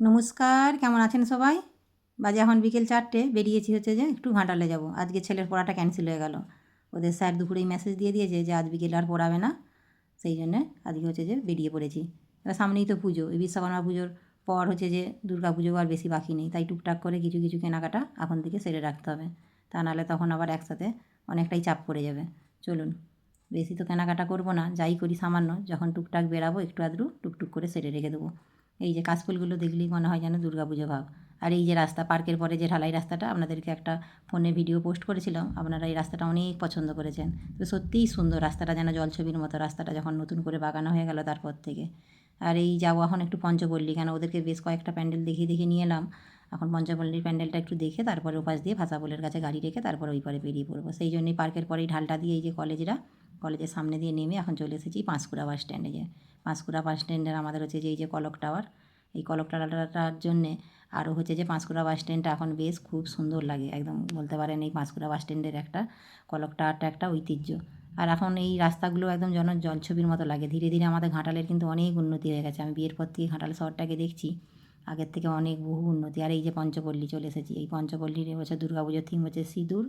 নমস্কার, কেমন আছেন সবাই? বাজে এখন বিকেল চারটে, বেরিয়েছি হচ্ছে যে একটু ঘাটালে যাব। আজকে ছেলের পড়াটা ক্যান্সেল হয়ে গেল। ওদের স্যার দুপুরেই মেসেজ দিয়ে দিয়েছে যে আজ বিকেলে আর পড়াবে না। সেই জন্যে আজকে হচ্ছে যে বেরিয়ে পড়েছি। এবার সামনেই তো পুজো। এই বিশ্বকর্মা পুজোর পর হচ্ছে যে দুর্গা পুজো আর বেশি বাকি নেই। তাই টুকটাক করে কিছু কিছু কেনাকাটা এখন থেকে সেরে রাখতে হবে। তা নাহলে তখন আবার একসাথে অনেকটাই চাপ পড়ে যাবে। চলুন, বেশি তো কেনাকাটা করব না। যাই করি সামান্য, যখন টুকটাক বেরাবো একটু আধটু টুকটুক করে সেরে রেখে দেবো। এই যে কাশফুলগুলো দেখলেই মনে হয় যেন পুজো ভাব। আর এই যে রাস্তা, পার্কের পরে যে ঢালাই রাস্তাটা, আপনাদেরকে একটা ফোনে ভিডিও পোস্ট করেছিলাম। আপনারা এই রাস্তাটা অনেক পছন্দ করেছেন। তো সত্যিই সুন্দর রাস্তাটা যেন জলছবির মতো, রাস্তাটা যখন নতুন করে বাগানো হয়ে গেল তারপর থেকে। আর এই যাব এখন একটু পঞ্চপল্লী, কেন ওদেরকে বেশ কয়েকটা প্যান্ডেল দেখিয়ে দেখিয়ে নিয়ে এলাম। এখন পঞ্চপল্লীর প্যান্ডেলটা একটু দেখে তারপরে ওপাশ দিয়ে ভাষাপোলের কাছে গাড়ি রেখে তারপর ওই পরে বেরিয়ে পড়ব। সেই জন্যই পার্কের পরেই ঢালটা দিয়ে এই যে কলেজরা, কলেজের সামনে দিয়ে নেমে এখন চলে এসেছি পাঁশকুড়া বাস স্ট্যান্ডে। যে পাঁশকুড়া বাস স্ট্যান্ডের আমাদের হচ্ছে যে, এই যে কলক টাওয়ার, এই কলক টাওয়ারটার জন্যে আরও হচ্ছে যে পাঁশকুড়া বাস স্ট্যান্ডটা এখন বেশ খুব সুন্দর লাগে। একদম বলতে পারেন এই পাঁশকুড়া বাস স্ট্যান্ডের একটা, কলক টাওয়ারটা একটা ঐতিহ্য। আর এখন এই রাস্তাগুলো একদম জন, জলছবির মতো লাগে। ধীরে ধীরে আমাদের ঘাটালের কিন্তু অনেক উন্নতি হয়ে গেছে। আমি বিয়ের পর থেকে ঘাটাল শহরটাকে দেখছি। আগের থেকে অনেক বহু উন্নতি। আর এই যে পঞ্চপল্লী চলে এসেছি। এই পঞ্চপল্লীর দুর্গা পুজোর থিম হচ্ছে সিঁদুর।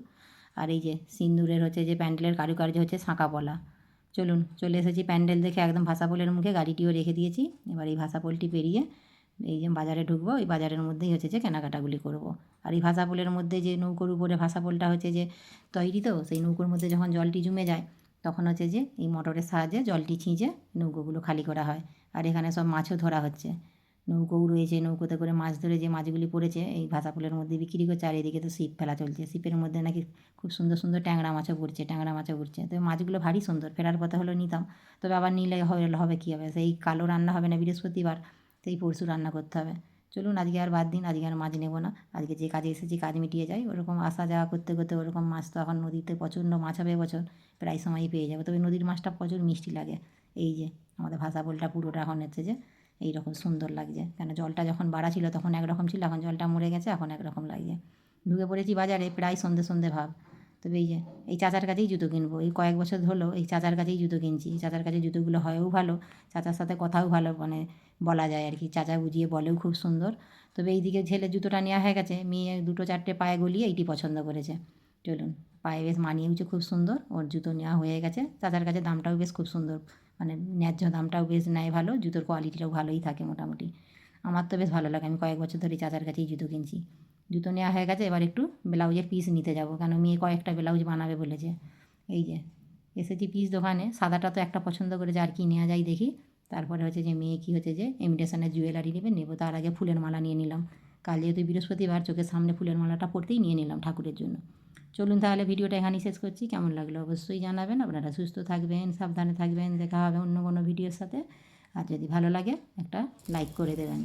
আর এই যে সিন্দুরের হচ্ছে যে প্যান্ডেলের কারুকার্য হচ্ছে শাঁকাপলা চলুন চলে এসেছি প্যান্ডেল দেখে একদম ভাষাপোলের মুখে, গাড়িটিও রেখে দিয়েছি। এবার এই ভাষাপোলটি পেরিয়ে এই যে বাজারে ঢুকবো ওই বাজারের মধ্যেই হচ্ছে যে কেনাকাটাগুলি করব। আর এই ভাষাপোলের মধ্যে যে নৌকোর উপরে ভাষাপোলটা হচ্ছে যে তৈরি তো, সেই নৌকোর মধ্যে যখন জলটি জমে যায়, তখন হচ্ছে যে এই মোটরের সাহায্যে জলটি ছিঁচে নৌকোগুলো খালি করা হয়। আর এখানে সব মাছও ধরা হচ্ছে। নৌকোও রয়েছে নৌকোতে করে মাছ ধরে যে মাছগুলি পড়েছে, এই ভাষাপোলের মধ্যে বিক্রি করছে, আর এদিকে তো ছিপ ফেলা চলছে। ছিপের মধ্যে নাকি খুব সুন্দর সুন্দর ট্যাংরা মাছও পড়ছে, ট্যাংরা মাছও পড়ছে। তো মাছগুলো ভারী সুন্দর, ফেরার পথে হলো নিতাম। তবে আবার নিলে হবে হবে কী হবে? সেই কালো রান্না হবে না বৃহস্পতিবার, সেই পরশু রান্না করতে হবে। চলুন, আজকে আর বাদ দিন, আজকে আর মাছ নেব না। আজকে যে কাজে এসেছি, কাজ মিটিয়ে যাই। ওরকম আসা যাওয়া করতে করতে ওরকম মাছ তো এখন নদীতে প্রচণ্ড মাছ হবে বছর, প্রায় সময়ই পেয়ে যাবে। তবে নদীর মাছটা প্রচুর মিষ্টি লাগে। এই যে, আমাদের ভাষা বলটা পুরোটা এখন হচ্ছে যে এইরকম সুন্দর লাগছে। কেন জলটা যখন বাড়া ছিল তখন একরকম ছিল, এখন জলটা মরে গেছে, এখন একরকম লাগছে। ঢুকে পড়েছি বাজারে, প্রায় সন্ধে সন্ধে ভাব। তবে এই যে, এই চাচার কাছেই জুতো কিনবো। এই কয়েক বছর হলো এই চাচার কাছেই জুতো কিনছি। চাচার কাছে জুতোগুলো হয়ও ভালো, চাচার সাথে কথাও ভালো মানে বলা যায় আর কি। চাচা বুঝিয়ে বলেও খুব সুন্দর। তবে এইদিকে ছেলের জুতোটা নেওয়া হয়ে গেছে, মেয়ে দুটো চারটে পায়ে গলিয়ে এইটি পছন্দ করেছে। চলুন, পায়ে বেশ মানিয়েওছে খুব সুন্দর। ওর জুতো নেওয়া হয়ে গেছে। চাচার কাছে দামটাও বেশ খুব সুন্দর। মানে ন্যায্য দামটাও বেশ নেয় ভালো, জুতোর কোয়ালিটিটাও ভালোই থাকে মোটামুটি। আমার তো বেশ ভালো লাগে, আমি কয়েক বছর ধরে চাচার কাছেই জুতো কিনছি। জুতো নেওয়া হয়ে গেছে, এবার একটু ব্লাউজের পিস নিতে যাব, কেন মেয়ে কয়েকটা ব্লাউজ বানাবে বলেছে। এই যে, এসেছি পিস দোকানে, সাদাটা তো একটা পছন্দ করেছে আর কি নেওয়া যায় দেখি। তারপরে হচ্ছে যে মেয়ে কী হচ্ছে যে ইমিটেশনের জুয়েলারি নেবে, নেব, তার আগে ফুলের মালা নিয়ে নিলাম। কাল যেহেতু বৃহস্পতিবার চোখের সামনে ফুলের মালাটা পড়তেই নিয়ে নিলাম ঠাকুরের জন্য। চলুন তাহলে ভিডিওটা এখানেই শেষ করছি। কেমন লাগল অবশ্যই জানাবেন। আপনারা সুস্থ থাকবেন, সাবধানে থাকবেন। দেখা হবে অন্য কোনো ভিডিওর সাথে। আর যদি ভালো লাগে, একটা লাইক করে দেবেন।